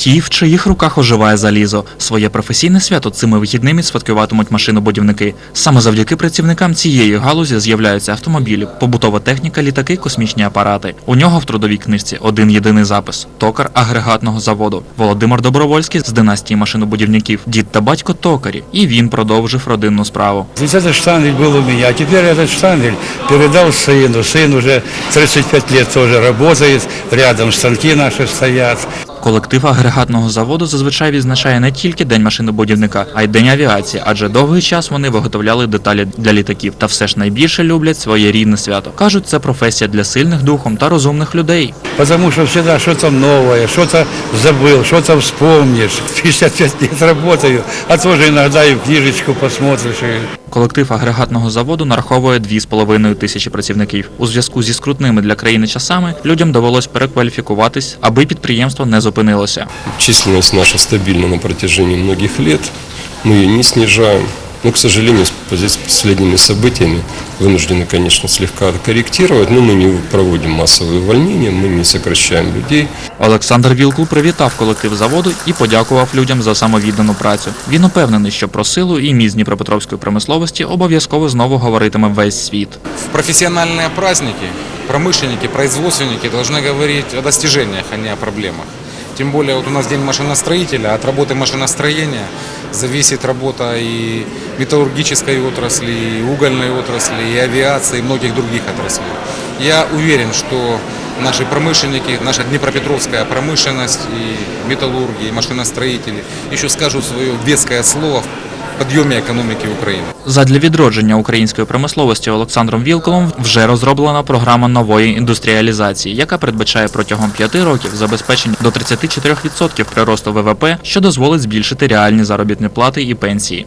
Ті, в чиїх руках оживає залізо. Своє професійне свято цими вихідними святкуватимуть машинобудівники. Саме завдяки працівникам цієї галузі з'являються автомобілі, побутова техніка, літаки, космічні апарати. У нього в трудовій книжці один єдиний запис: токар агрегатного заводу. Володимир Добровольський з династії машинобудівників, дід та батько токарі, і він продовжив родинну справу. Ведь этот штангель был у меня, а теперь этот штангель передал сыну. Сын уже 35 лет тоже работает, рядом станки наши стоят. Колектив агрегатного заводу зазвичай відзначає не тільки день машинобудівника, а й день авіації, адже довгий час вони виготовляли деталі для літаків та все ж найбільше люблять своє рідне свято. кажуть, це професія для сильних духом та розумних людей. Потому что всегда что-то новое, что-то забыл, что-то вспомнишь. 55 лет работаю, а иногда и в книжечку посмотришь. и Колектив агрегатного заводу нараховує 2,5 тисячі працівників. У зв'язку зі скрутними для країни часами людям довелось перекваліфікуватись, аби підприємство не зупинилося Численность наша стабильна на протяжении многих лет. Мы ее не снижаем. Но, к сожалению, с по- с последними событиями вынуждены, конечно, слегка корректировать, но мы не проводим массовые увольнения, мы не сокращаем людей. Олександр Вілкул привітав колектив заводу і подякував людям за самовіддану працю. Він упевнений, що про силу і міць Дніпропетровської промисловості обов'язково знову говоритиме весь світ. В профессиональные праздники промышленники, производственники должны говорить о достижениях, а не о проблемах. Тем более вот у нас День машиностроителя, от работы машиностроения зависит работа и металлургической отрасли, и угольной отрасли, и авиации, и многих других отраслей. Я уверен, что наши промышленники, наша Днепропетровская промышленность и металлурги, и машиностроители еще скажут свое веское слово в подъеме экономики Украины. Задля відродження української промисловості Олександром Вілколом вже розроблена програма нової індустріалізації, яка передбачає протягом п'яти років забезпечення до 34% приросту ВВП, що дозволить збільшити реальні заробітні плати і пенсії.